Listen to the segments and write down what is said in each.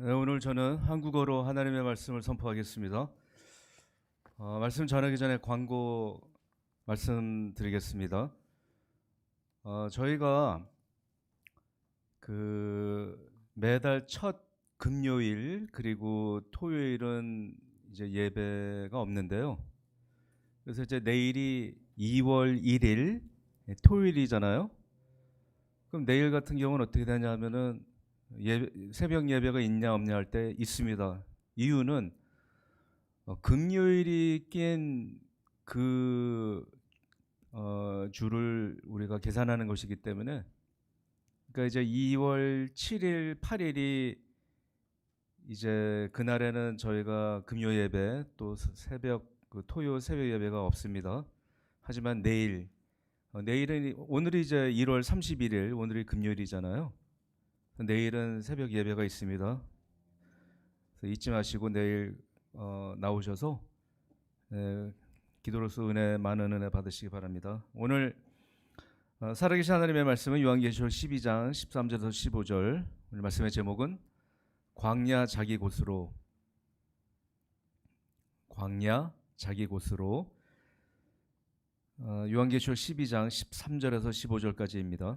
네, 오늘 저는 한국어로 하나님의 말씀을 선포하겠습니다. 어, 말씀 전하기 전에 광고 말씀드리겠습니다. 어, 저희가 그 매달 첫 금요일 그리고 토요일은 이제 예배가 없는데요. 그래서 이제 내일이 2월 1일 토요일이잖아요. 그럼 내일 같은 경우는 어떻게 되냐면은 예, 새벽 예배가 있냐 없냐 할 때 있습니다. 이유는 어, 금요일이 낀그 어, 주를 우리가 계산하는 것이기 때문에 그러니까 이제 2월 7일, 8일이 이제 그날에는 저희가 금요 예배 또 새벽 그 토요 새벽 예배가 없습니다. 하지만 내일 어, 내일은 오늘이 이제 1월 31일 오늘이 금요일이잖아요. 내일은 새벽 예배가 있습니다. 잊지 마시고 내일 어, 나오셔서 예, 기도로서 은혜 많은 은혜 받으시기 바랍니다. 오늘 어, 살아계신 하나님의 말씀은 요한계시록 12장 13절에서 15절 오늘 말씀의 제목은 광야 자기 곳으로 광야 자기 곳으로 어, 요한계시록 12장 13절에서 15절까지입니다.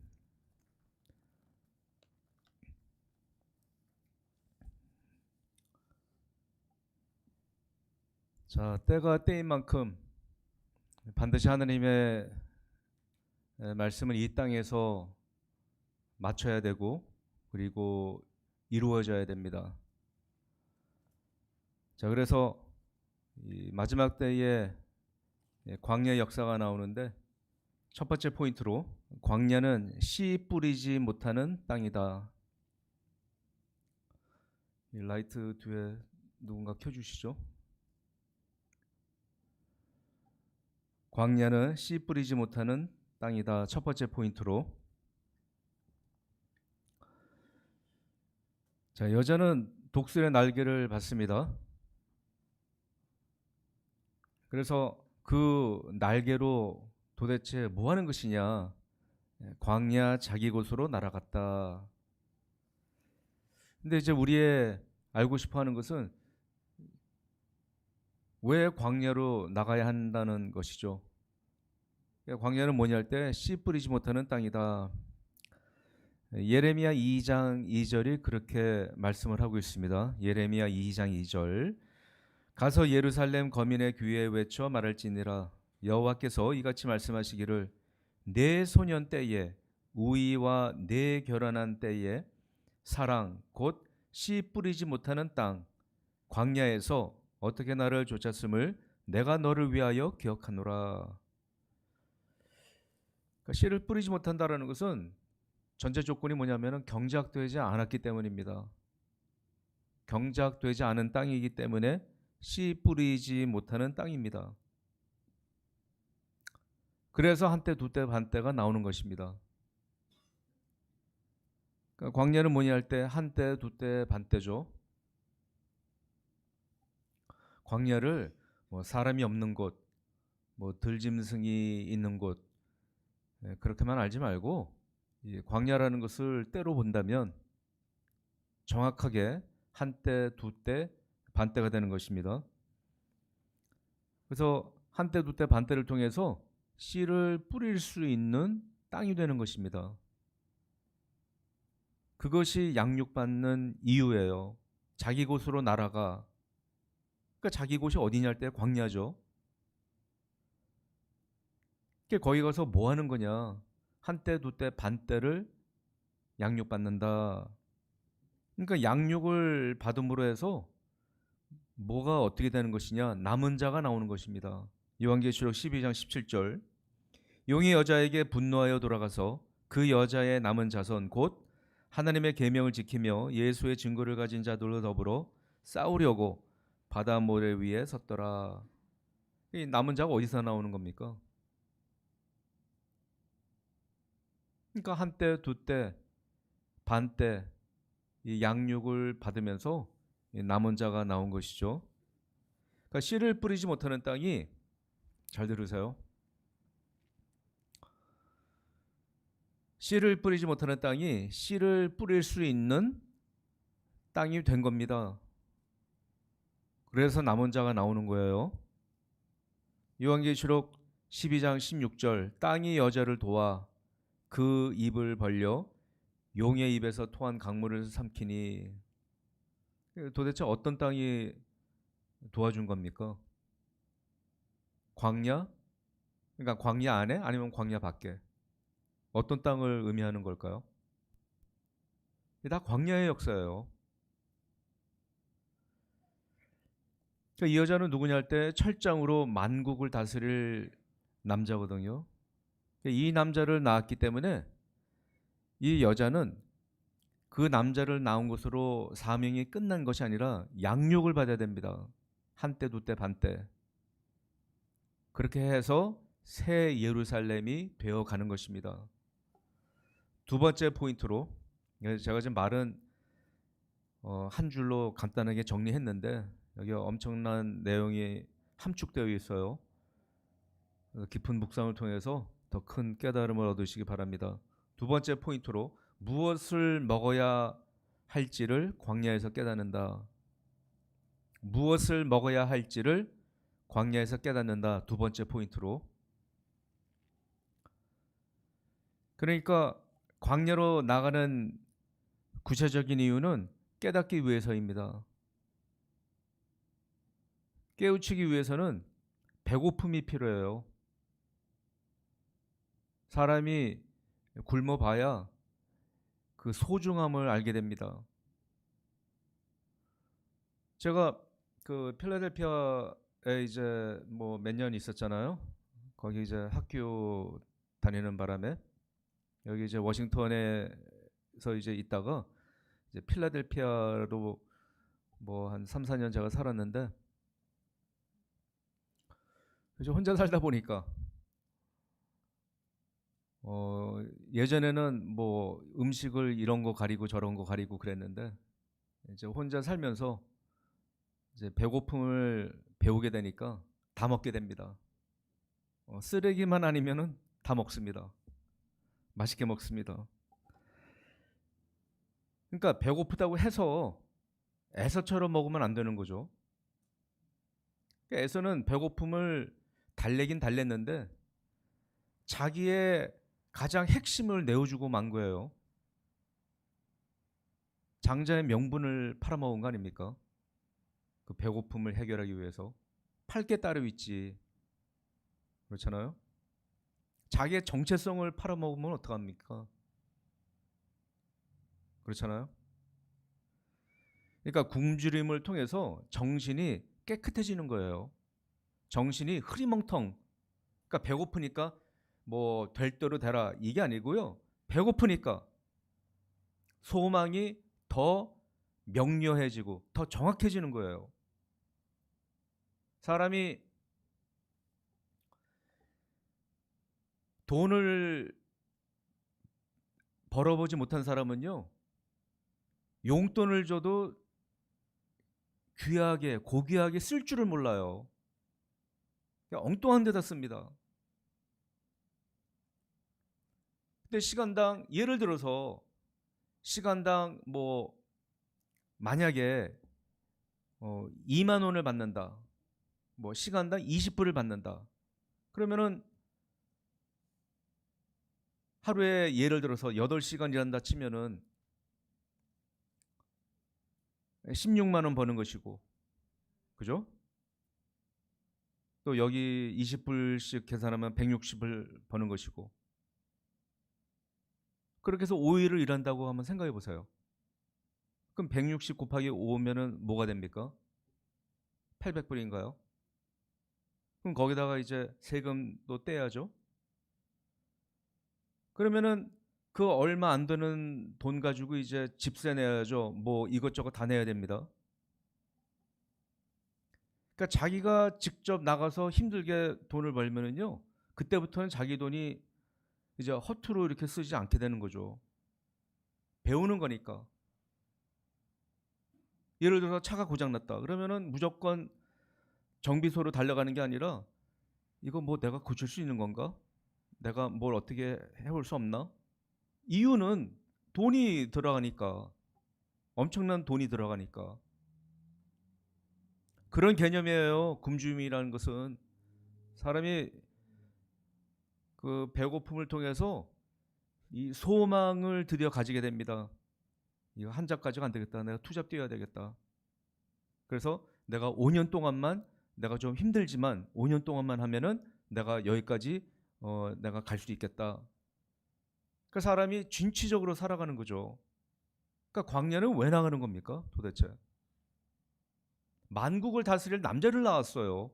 자, 때가 때인 만큼 반드시 하나님의 에, 말씀을 이 땅에서 맞춰야 되고 그리고 이루어져야 됩니다. 자, 그래서 이 마지막 때에 예, 광야 역사가 나오는데 첫 번째 포인트로 광야는 씨 뿌리지 못하는 땅이다. 이 라이트 뒤에 누군가 켜주시죠? 광야는 씨 뿌리지 못하는 땅이다. 첫 번째 포인트로. 자, 여자는 독수리의 날개를 받습니다. 그래서 그 날개로 도대체 뭐 하는 것이냐? 예, 광야 자기 곳으로 날아갔다. 근데 이제 우리의 알고 싶어 하는 것은 왜 광야로 나가야 한다는 것이죠. 그러니까 광야는 뭐냐 할 때 씨 뿌리지 못하는 땅이다. 예레미야 2장 2절이 그렇게 말씀을 하고 있습니다. 예레미야 2장 2절 가서 예루살렘 거민의 귀에 외쳐 말할지니라 여호와께서 이같이 말씀하시기를 내 소년 때에 우이와 내 결혼한 때에 사랑 곧 씨 뿌리지 못하는 땅 광야에서 어떻게 나를 쫓았음을 내가 너를 위하여 기억하노라. 그러니까 씨를 뿌리지 못한다라는 것은 전제 조건이 뭐냐면은 경작되지 않았기 때문입니다. 경작되지 않은 땅이기 때문에 씨 뿌리지 못하는 땅입니다. 그래서 한때 두때 반때가 나오는 것입니다. 그러니까 광야는 뭐냐 할 때 한때 두때 반때죠. 광야를 뭐 사람이 없는 곳, 뭐 들짐승이 있는 곳 예, 그렇게만 알지 말고 이 광야라는 것을 때로 본다면 정확하게 한 때, 두 때, 반때가 되는 것입니다. 그래서 한 때, 두 때, 반때를 통해서 씨를 뿌릴 수 있는 땅이 되는 것입니다. 그것이 양육받는 이유예요. 자기 곳으로 날아가 그러니까 자기 곳이 어디냐 할 때 광야죠. 그러니까 거기 가서 뭐 하는 거냐? 한 때 두 때 반 때를 양육 받는다. 그러니까 양육을 받음으로 해서 뭐가 어떻게 되는 것이냐? 남은 자가 나오는 것입니다. 요한계시록 12장 17절. 용이 여자에게 분노하여 돌아가서 그 여자의 남은 자손 곧 하나님의 계명을 지키며 예수의 증거를 가진 자들로 더불어 싸우려고 바다 모래 위에 섰더라. 이 남은 자가 어디서 나오는 겁니까? 그러니까 한때, 두때, 반때 이 양육을 받으면서 이 남은 자가 나온 것이죠. 그러니까 씨를 뿌리지 못하는 땅이 잘 들으세요. 씨를 뿌리지 못하는 땅이 씨를 뿌릴 수 있는 땅이 된 겁니다. 그래서 남은 자가 나오는 거예요. 요한계시록 12장 16절 땅이 여자를 도와 그 입을 벌려 용의 입에서 토한 강물을 삼키니 도대체 어떤 땅이 도와준 겁니까? 광야? 그러니까 광야 안에 아니면 광야 밖에? 어떤 땅을 의미하는 걸까요? 다 광야의 역사예요. 그러니까 이 여자는 누구냐 할 때 철장으로 만국을 다스릴 남자거든요. 이 남자를 낳았기 때문에 이 여자는 그 남자를 낳은 것으로 사명이 끝난 것이 아니라 양육을 받아야 됩니다. 한때, 두때, 반때. 그렇게 해서 새 예루살렘이 되어 가는 것입니다. 두 번째 포인트로 제가 지금 말은 어, 한 줄로 간단하게 정리했는데 여기 엄청난 내용이 함축되어 있어요. 깊은 묵상을 통해서 더 큰 깨달음을 얻으시기 바랍니다. 두 번째 포인트로 무엇을 먹어야 할지를 광야에서 깨닫는다. 무엇을 먹어야 할지를 광야에서 깨닫는다. 두 번째 포인트로. 그러니까 광야로 나가는 구체적인 이유는 깨닫기 위해서입니다. 깨우치기 위해서는 배고픔이 필요해요. 사람이 굶어봐야 그 소중함을 알게 됩니다. 제가 그 필라델피아에 이제 뭐 몇 년 있었잖아요. 거기 이제 학교 다니는 바람에 여기 이제 워싱턴에서 이제 있다가 이제 필라델피아로 뭐 한 3, 4년 제가 살았는데 그래서 혼자 살다 보니까 어 예전에는 뭐 음식을 이런 거 가리고 저런 거 가리고 그랬는데 이제 혼자 살면서 이제 배고픔을 배우게 되니까 다 먹게 됩니다. 어, 쓰레기만 아니면은 다 먹습니다. 맛있게 먹습니다. 그러니까 배고프다고 해서 애서처럼 먹으면 안 되는 거죠. 그러니까 애서는 배고픔을 달래긴 달랬는데 자기의 가장 핵심을 내어주고 만 거예요. 장자의 명분을 팔아먹은 거 아닙니까? 그 배고픔을 해결하기 위해서 팔 게 따로 있지. 그렇잖아요. 자기의 정체성을 팔아먹으면 어떡합니까? 그렇잖아요. 그러니까 굶주림을 통해서 정신이 깨끗해지는 거예요. 정신이 흐리멍텅. 그러니까 배고프니까 뭐 될 대로 되라 이게 아니고요. 배고프니까 소망이 더 명료해지고 더 정확해지는 거예요. 사람이 돈을 벌어보지 못한 사람은요, 용돈을 줘도 귀하게, 고귀하게 쓸 줄을 몰라요. 엉뚱한 데다 씁니다. 근데 시간당, 예를 들어서 시간당 뭐, 만약에 어, 2만 원을 받는다. 뭐, 시간당 20불을 받는다. 그러면은 하루에 예를 들어서 8시간 일한다 치면은 16만 원 버는 것이고. 그죠? 또 여기 20불씩 계산하면 160불 버는 것이고. 그렇게 해서 5일을 일한다고 한번 생각해 보세요. 그럼 160 곱하기 5면은 뭐가 됩니까? 800불인가요? 그럼 거기다가 이제 세금도 떼야죠. 그러면은 그 얼마 안 되는 돈 가지고 이제 집세 내야죠. 뭐 이것저것 다 내야 됩니다. 그러니까 자기가 직접 나가서 힘들게 돈을 벌면은요. 그때부터는 자기 돈이 이제 허투루 이렇게 쓰지 않게 되는 거죠. 배우는 거니까. 예를 들어서 차가 고장 났다. 그러면은 무조건 정비소로 달려가는 게 아니라 이거 뭐 내가 고칠 수 있는 건가? 내가 뭘 어떻게 해볼 수 없나? 이유는 돈이 들어가니까 엄청난 돈이 들어가니까 그런 개념이에요. 굶주림이라는 것은 사람이 그 배고픔을 통해서 이 소망을 드디어 가지게 됩니다. 이거 한 잡까지가 안 되겠다. 내가 투잡 뛰어야 되겠다. 그래서 내가 5년 동안만 내가 좀 힘들지만 5년 동안만 하면은 내가 여기까지 어, 내가 갈 수 있겠다. 그 사람이 진취적으로 살아가는 거죠. 그러니까 광야는 왜 나가는 겁니까? 도대체 만국을 다스릴 남자를 낳았어요.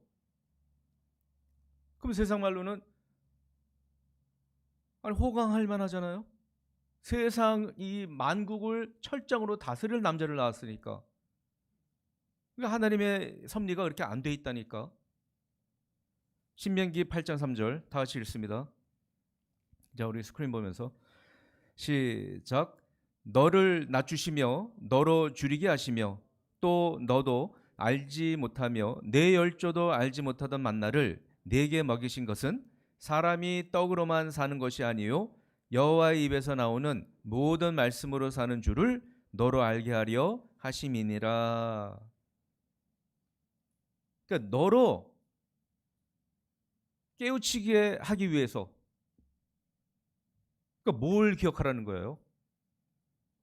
그럼 세상 말로는 아니 호강할 만하잖아요. 세상 이 만국을 철장으로 다스릴 남자를 낳았으니까. 그러니까 하나님의 섭리가 그렇게 안 돼 있다니까. 신명기 8장 3절 다 같이 읽습니다. 자, 우리 스크린 보면서 시작. 너를 낮추시며 너로 줄이게 하시며 또 너도 알지 못하며 내 열조도 알지 못하던 만나를 내게 먹이신 것은 사람이 떡으로만 사는 것이 아니요 여호와의 입에서 나오는 모든 말씀으로 사는 줄을 너로 알게 하려 하심이니라. 그러니까 너로 깨우치게 하기 위해서 그러니까 뭘 기억하라는 거예요?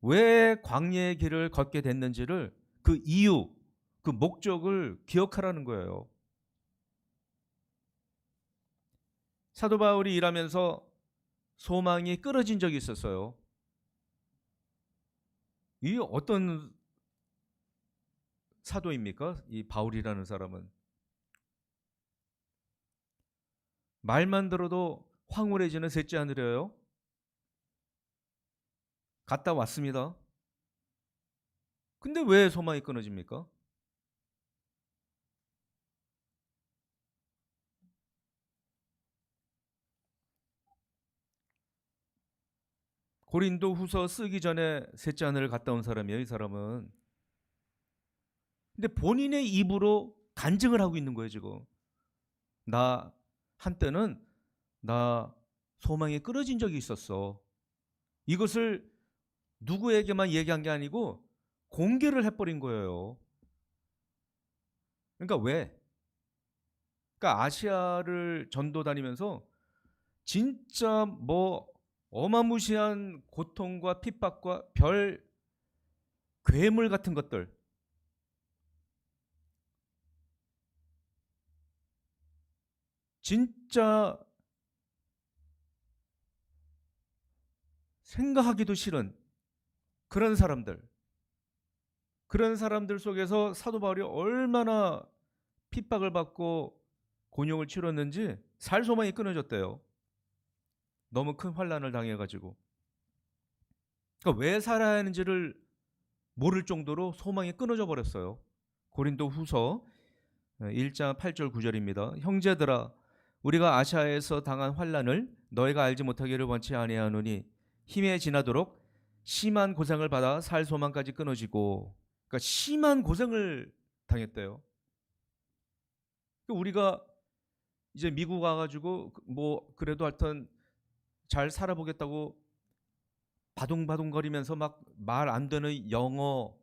왜 광야의 길을 걷게 됐는지를 그 이유, 그 목적을 기억하라는 거예요. 사도 바울이 일하면서 소망이 끊어진 적이 있었어요. 이 어떤 사도입니까? 이 바울이라는 사람은 말만 들어도 황홀해지는 셋째 하늘이에요. 갔다 왔습니다. 근데 왜 소망이 끊어집니까? 고린도 후서 쓰기 전에 셋째 하늘을 갔다 온 사람이에요, 이 사람은. 근데 본인의 입으로 간증을 하고 있는 거예요, 지금. 나 한때는 나 소망이 끊어진 적이 있었어. 이것을 누구에게만 얘기한 게 아니고 공개를 해버린 거예요. 그러니까 왜? 그러니까 아시아를 전도 다니면서 진짜 뭐 어마무시한 고통과 핍박과 별 괴물 같은 것들 진짜 생각하기도 싫은 그런 사람들 그런 사람들 속에서 사도 바울이 얼마나 핍박을 받고 곤욕을 치렀는지 살 소망이 끊어졌대요. 너무 큰 환란을 당해가지고 그러니까 왜 살아야 하는지를 모를 정도로 소망이 끊어져 버렸어요. 고린도 후서 1장 8절 9절입니다. 형제들아 우리가 아시아에서 당한 환란을 너희가 알지 못하기를 원치 아니하노니 힘에 지나도록 심한 고생을 받아 살 소망까지 끊어지고 그러니까 심한 고생을 당했대요. 그러니까 우리가 이제 미국 와가지고 뭐 그래도 하여튼 잘 살아보겠다고 바둥바둥거리면서 막 말 안 되는 영어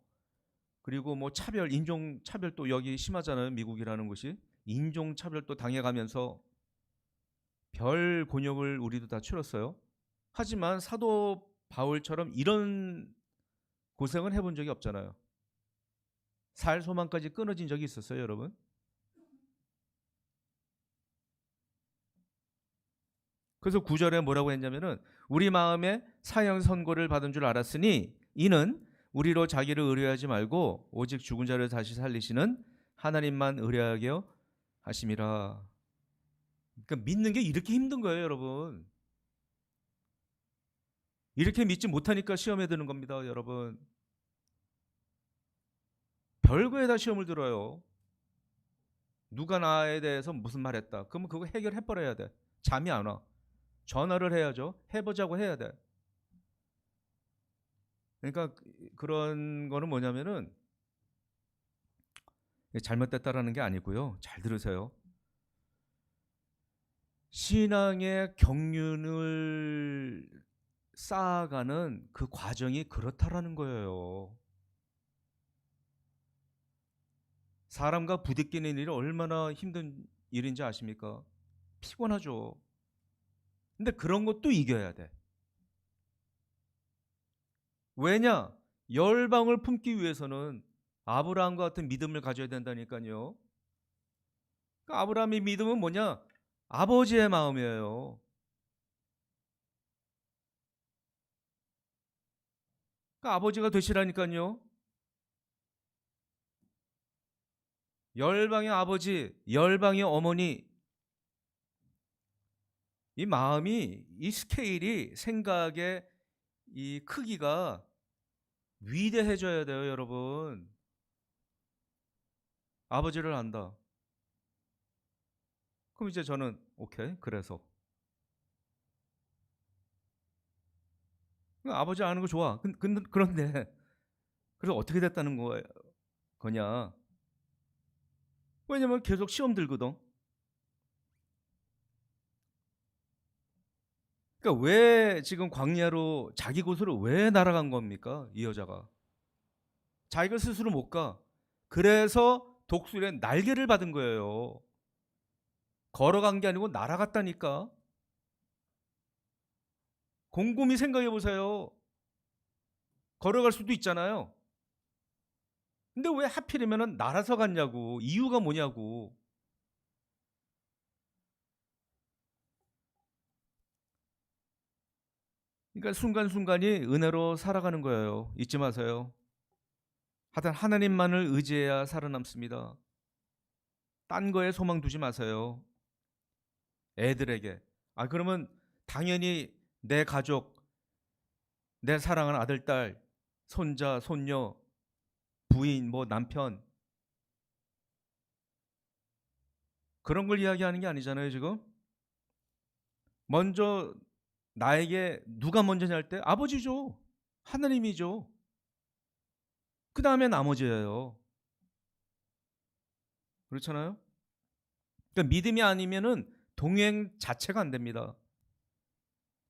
그리고 뭐 차별 인종 차별도 여기 심하잖아요 미국이라는 곳이 인종 차별도 당해가면서 별 곤욕을 우리도 다 치렀어요. 하지만 사도 바울처럼 이런 고생을 해본 적이 없잖아요. 살 소망까지 끊어진 적이 있었어요, 여러분. 그래서 구절에 뭐라고 했냐면은 우리 마음에 사형 선고를 받은 줄 알았으니 이는 우리로 자기를 의뢰하지 말고 오직 죽은 자를 다시 살리시는 하나님만 의뢰하게 하심이라. 그러니까 믿는 게 이렇게 힘든 거예요, 여러분. 이렇게 믿지 못하니까 시험에 드는 겁니다, 여러분. 별거에다 시험을 들어요. 누가 나에 대해서 무슨 말했다. 그러면 그거 해결해 버려야 돼. 잠이 안 와. 전화를 해야죠. 해보자고 해야 돼. 그러니까 그런 거는 뭐냐면은 잘못됐다라는 게 아니고요. 잘 들으세요. 신앙의 경륜을 쌓아가는 그 과정이 그렇다라는 거예요. 사람과 부딪히는 일이 얼마나 힘든 일인지 아십니까? 피곤하죠. 근데 그런 것도 이겨야 돼. 왜냐? 열방을 품기 위해서는 아브라함과 같은 믿음을 가져야 된다니까요. 그러니까 아브라함의 믿음은 뭐냐? 아버지의 마음이에요. 그러니까 아버지가 되시라니까요. 열방의 아버지, 열방의 어머니, 이 마음이, 이 스케일이, 생각의 이 크기가 위대해져야 돼요, 여러분. 아버지를 안다. 그럼 이제 저는 오케이, 그래서 아버지 아는 거 좋아. 근- 근- 그런데 그래서 어떻게 됐다는 거- 거냐? 왜냐면 계속 시험 들거든. 그러니까 왜 지금 광야로 자기 곳으로 왜 날아간 겁니까? 이 여자가 자기가 스스로 못 가. 그래서 독수리의 날개를 받은 거예요. 걸어간 게 아니고 날아갔다니까. 곰곰이 생각해 보세요. 걸어갈 수도 있잖아요. 근데 왜 하필이면 날아서 갔냐고. 이유가 뭐냐고. 그러니까 순간순간이 은혜로 살아가는 거예요. 잊지 마세요. 하여튼 하나님만을 의지해야 살아남습니다. 딴 거에 소망 두지 마세요. 애들에게. 아, 그러면 당연히 내 가족, 내 사랑하는 아들, 딸, 손자, 손녀, 부인, 뭐 남편. 그런 걸 이야기하는 게 아니잖아요, 지금. 먼저 나에게 누가 먼저냐 할 때 아버지죠. 하나님이죠. 그 다음에 나머지예요. 그렇잖아요? 그러니까 믿음이 아니면은 동행 자체가 안 됩니다.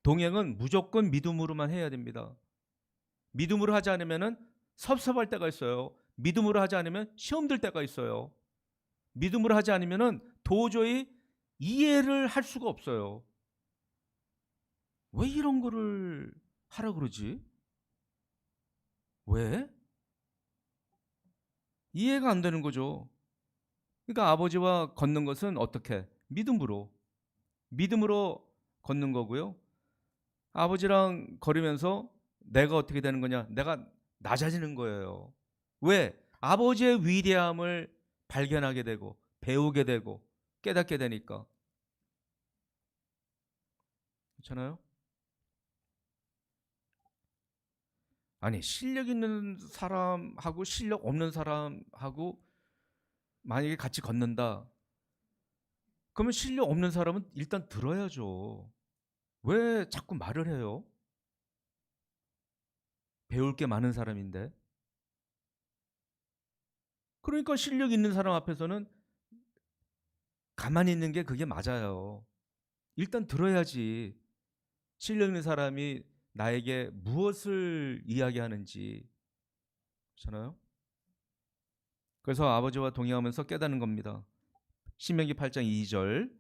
동행은 무조건 믿음으로만 해야 됩니다. 믿음으로 하지 않으면은 섭섭할 때가 있어요. 믿음으로 하지 않으면 시험 들 때가 있어요. 믿음으로 하지 않으면은 도저히 이해를 할 수가 없어요. 왜 이런 거를 하라 그러지? 왜? 이해가 안 되는 거죠. 그러니까 아버지와 걷는 것은 어떻게? 믿음으로. 믿음으로 걷는 거고요. 아버지랑 걸으면서 내가 어떻게 되는 거냐? 내가 낮아지는 거예요. 왜? 아버지의 위대함을 발견하게 되고 배우게 되고 깨닫게 되니까. 그렇잖아요? 아니 실력 있는 사람하고 실력 없는 사람하고 만약에 같이 걷는다. 그러면 실력 없는 사람은 일단 들어야죠. 왜 자꾸 말을 해요? 배울 게 많은 사람인데. 그러니까 실력 있는 사람 앞에서는 가만히 있는 게 그게 맞아요. 일단 들어야지. 실력 있는 사람이 나에게 무엇을 이야기하는지 그렇잖아요. 그래서 아버지와 동행하면서 깨닫는 겁니다. 신명기 8장 2절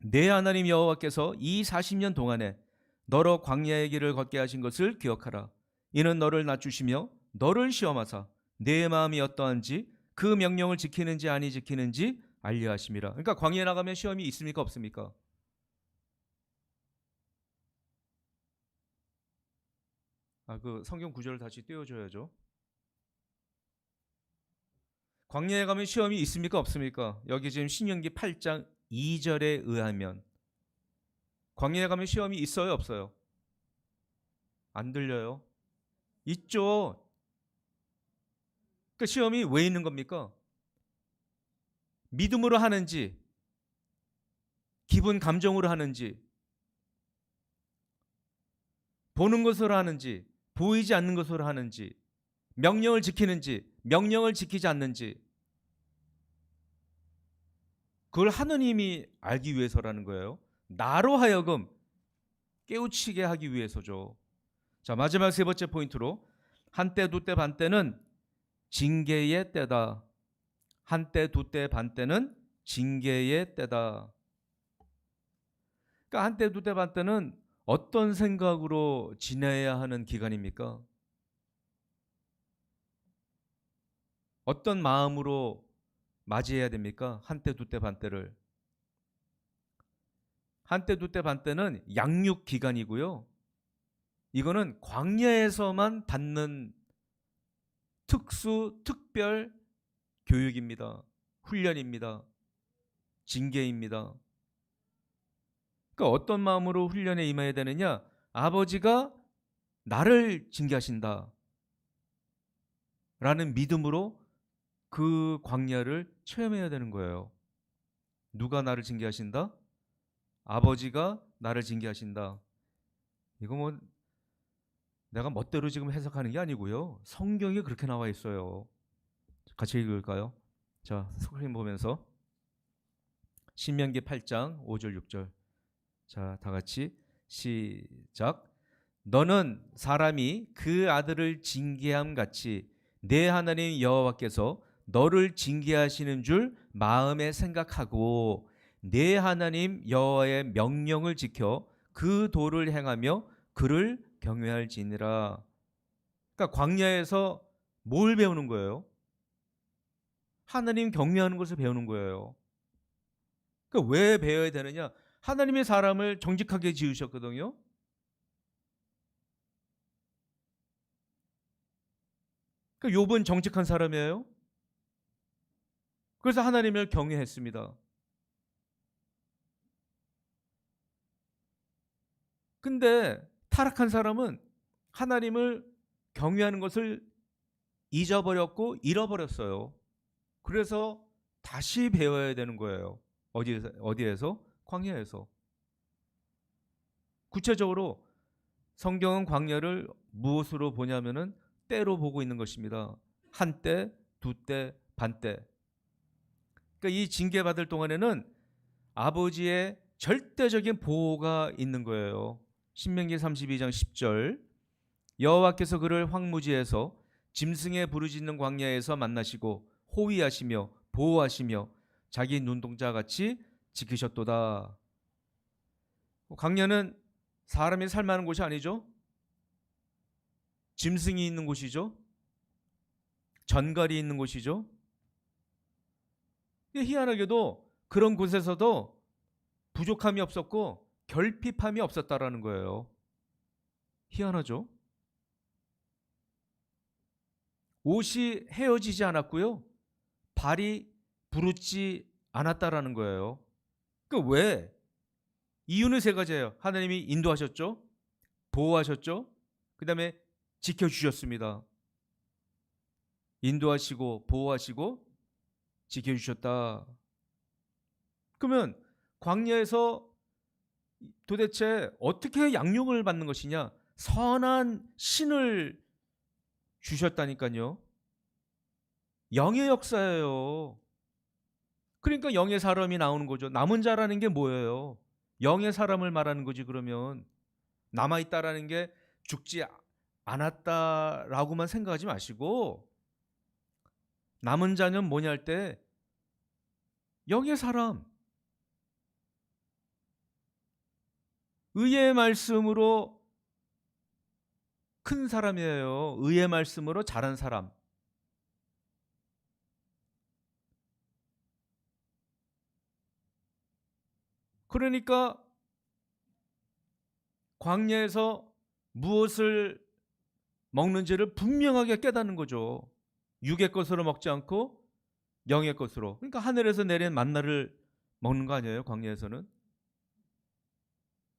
내 하나님 여호와께서 이 40년 동안에 너로 광야의 길을 걷게 하신 것을 기억하라. 이는 너를 낮추시며 너를 시험하사 내 마음이 어떠한지 그 명령을 지키는지 아니 지키는지 알려 하심이라. 그러니까 광야에 나가면 시험이 있습니까 없습니까? 아, 그 성경 구절을 다시 띄워줘야죠. 광야에 가면 시험이 있습니까 없습니까? 여기 지금 신명기 8장 2절에 의하면 광야에 가면 시험이 있어요 없어요? 안 들려요? 있죠. 그 시험이 왜 있는 겁니까? 믿음으로 하는지 기분 감정으로 하는지 보는 것으로 하는지 보이지 않는 것으로 하는지 명령을 지키는지 명령을 지키지 않는지 그걸 하느님이 알기 위해서라는 거예요. 나로 하여금 깨우치게 하기 위해서죠. 자, 마지막 세 번째 포인트로 한때 두 때 반때는 징계의 때다. 한때 두 때 반때는 징계의 때다. 그러니까 한때 두 때 반때는 어떤 생각으로 지내야 하는 기간입니까? 어떤 마음으로 맞이해야 됩니까? 한때 두때 반때를 한때 두때 반때는 양육 기간이고요. 이거는 광야에서만 받는 특수 특별 교육입니다. 훈련입니다. 징계입니다. 그러니까 어떤 마음으로 훈련에 임해야 되느냐? 아버지가 나를 징계하신다. 라는 믿음으로 그 광야를 체험해야 되는 거예요. 누가 나를 징계하신다? 아버지가 나를 징계하신다. 이거 뭐 내가 멋대로 지금 해석하는 게 아니고요. 성경에 그렇게 나와 있어요. 같이 읽을까요? 자, 스크린 보면서 신명기 8장 5절 6절. 자, 다 같이 시작. 너는 사람이 그 아들을 징계함 같이 내 하나님 여호와께서 너를 징계하시는 줄 마음에 생각하고 내 하나님 여호와의 명령을 지켜 그 도를 행하며 그를 경외할지니라. 그러니까 광야에서 뭘 배우는 거예요? 하나님 경외하는 것을 배우는 거예요. 그러니까 왜 배워야 되느냐? 하나님의 사람을 정직하게 지으셨거든요. 그러니까 욥은 정직한 사람이에요. 그래서 하나님을 경외했습니다. 근데 타락한 사람은 하나님을 경외하는 것을 잊어버렸고 잃어버렸어요. 그래서 다시 배워야 되는 거예요. 어디에서 어디에서 광야에서. 구체적으로 성경은 광야를 무엇으로 보냐면은 때로 보고 있는 것입니다. 한 때, 두 때, 반 때. 그러니까 이 징계 받을 동안에는 아버지의 절대적인 보호가 있는 거예요. 신명기 32장 10절 여호와께서 그를 황무지에서 짐승의 부르짖는 광야에서 만나시고 호위하시며 보호하시며 자기 눈동자 같이 지키셨도다. 광야는 사람이 살만한 곳이 아니죠. 짐승이 있는 곳이죠. 전갈이 있는 곳이죠. 희한하게도 그런 곳에서도 부족함이 없었고 결핍함이 없었다라는 거예요. 희한하죠? 옷이 헤어지지 않았고요. 발이 부르지 않았다라는 거예요. 그 왜? 이유는 세 가지예요. 하나님이 인도하셨죠. 보호하셨죠. 그다음에 지켜 주셨습니다. 인도하시고 보호하시고 지켜 주셨다. 그러면 광야에서 도대체 어떻게 양육을 받는 것이냐? 선한 신을 주셨다니까요. 영의 역사예요. 그러니까 영의 사람이 나오는 거죠. 남은 자라는 게 뭐예요? 영의 사람을 말하는 거지 그러면 남아 있다라는 게 죽지 않았다라고만 생각하지 마시고 남은 자는 뭐냐 할 때 영의 사람 의의 말씀으로 큰 사람이에요. 의의 말씀으로 자란 사람. 그러니까 광야에서 무엇을 먹는지를 분명하게 깨닫는 거죠. 육의 것으로 먹지 않고 영의 것으로. 그러니까 하늘에서 내린 만나를 먹는 거 아니에요, 광야에서는?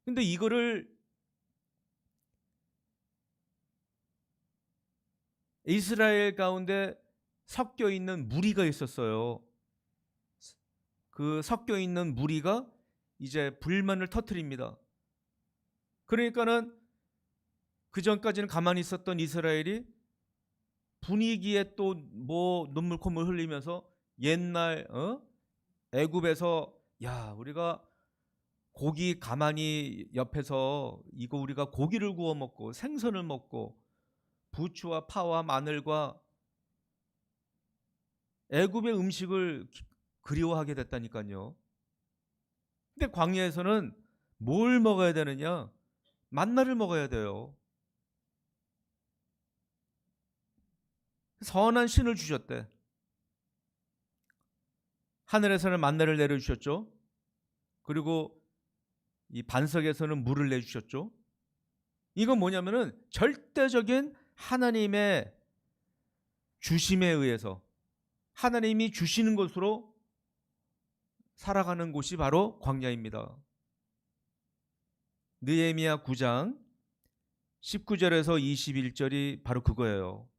근데 이거를 이스라엘 가운데 섞여 있는 무리가 있었어요. 그 섞여 있는 무리가 이제 불만을 터뜨립니다. 그러니까는 그 전까지는 가만히 있었던 이스라엘이 분위기에 또 뭐 눈물 콧물 흘리면서 옛날 어? 애굽에서 야 우리가 고기 가만히 옆에서 이거 우리가 고기를 구워 먹고 생선을 먹고 부추와 파와 마늘과 애굽의 음식을 기- 그리워하게 됐다니까요. 근데 광야에서는 뭘 먹어야 되느냐? 만나를 먹어야 돼요. 선한 신을 주셨대. 하늘에서는 만나를 내려주셨죠. 그리고 이 반석에서는 물을 내주셨죠. 이건 뭐냐면은 절대적인 하나님의 주심에 의해서 하나님이 주시는 것으로 살아가는 곳이 바로 광야입니다. 느헤미야 9장 19절에서 21절이 바로 그거예요.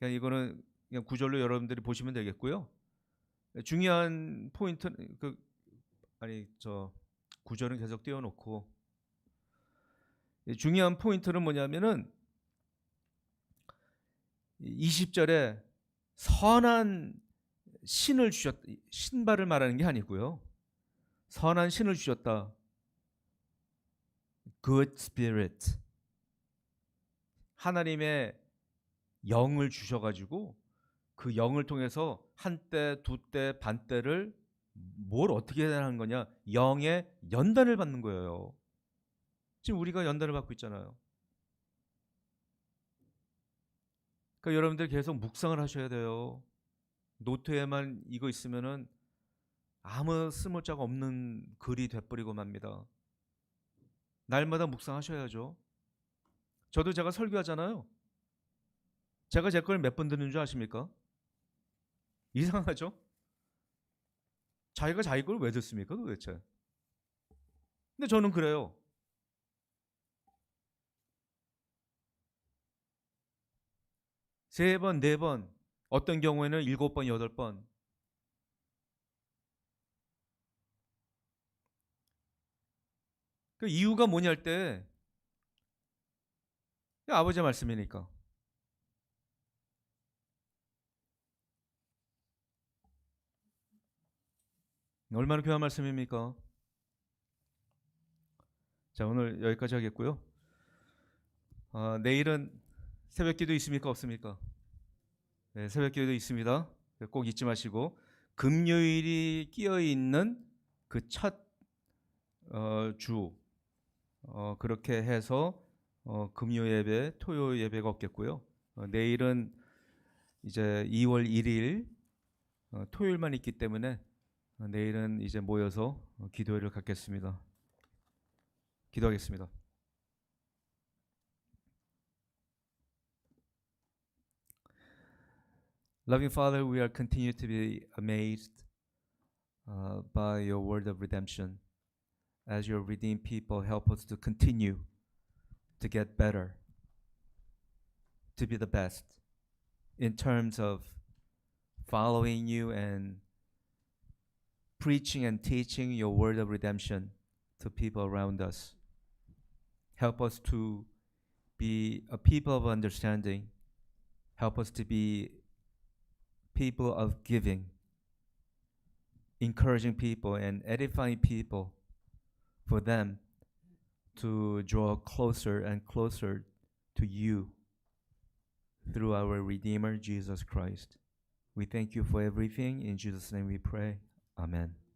그냥 이거는 그냥 구절로 여러분들이 보시면 되겠고요. 중요한 포인트 그 아니 저 구절은 계속 띄워놓고 중요한 포인트는 뭐냐면은 20절에 선한 신을 주셨 신발을 말하는 게 아니고요. 선한 신을 주셨다. Good Spirit. 하나님의 영을 주셔가지고 그 영을 통해서 한 때, 두 때, 반 때를 뭘 어떻게 하는 거냐? 영의 연단을 받는 거예요. 지금 우리가 연단을 받고 있잖아요. 그러니까 여러분들 계속 묵상을 하셔야 돼요. 노트에만 이거 있으면은 아무 쓸모자가 없는 글이 돼버리고 맙니다. 날마다 묵상하셔야죠. 저도 제가 설교하잖아요. 제가 제 걸 몇 번 듣는 줄 아십니까? 이상하죠? 자기가 자기 걸 왜 듣습니까 도대체? 근데 저는 그래요. 세 번, 네 번, 어떤 경우에는 일곱 번, 여덟 번. 그 이유가 뭐냐 할 때, 아버지 말씀이니까. 얼마나 귀한 말씀입니까? 자, 오늘 여기까지 하겠고요. 아, 내일은 새벽기도 있습니까? 없습니까? 네, 새벽기도 있습니다. 꼭 잊지 마시고 금요일이 끼어 있는 그첫 어, 주 어, 그렇게 해서 어, 금요 예배, 토요 예배가 없겠고요. 어, 내일은 이제 2월 1일 어, 토요일만 있기 때문에 어, 내일은 이제 모여서 어, 기도회를 갖겠습니다. 기도하겠습니다. Loving Father, we are continue to be amazed uh, by your word of redemption. As your redeemed people, help us to continue to get better, to be the best in terms of following you and preaching and teaching your word of redemption to people around us. Help us to be a people of understanding. Help us to be people of giving, encouraging people and edifying people for them to draw closer and closer to you through our Redeemer Jesus Christ. We thank you for everything. In Jesus' name we pray. Amen.